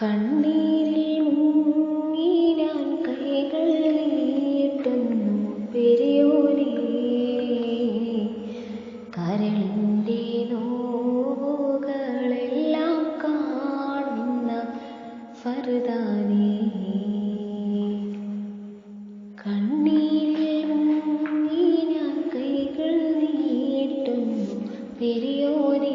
കണ്ണീരിൽ മുങ്ങി ഞാൻ കൈകൾ നീട്ടുന്നു പെരിയോനെ കരളിന്റെ നോവുകളെല്ലാം കാണുന്ന ഫർദാനേ കണ്ണീരിൽ മുങ്ങി ഞാൻ കൈകൾ നീട്ടുന്നു പെരിയോനേ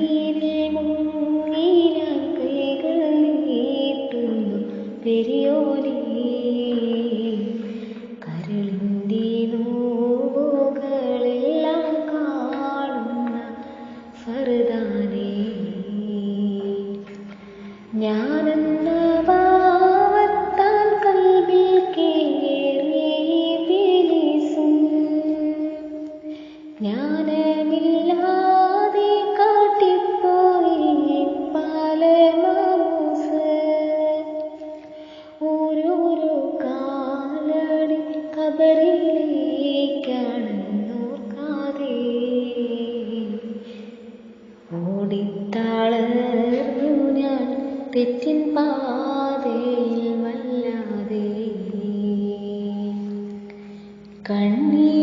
ഞാനെന്ന് തെറ്റിൻ പാതയിൽ വല്ലാതെ കണ്ണീർ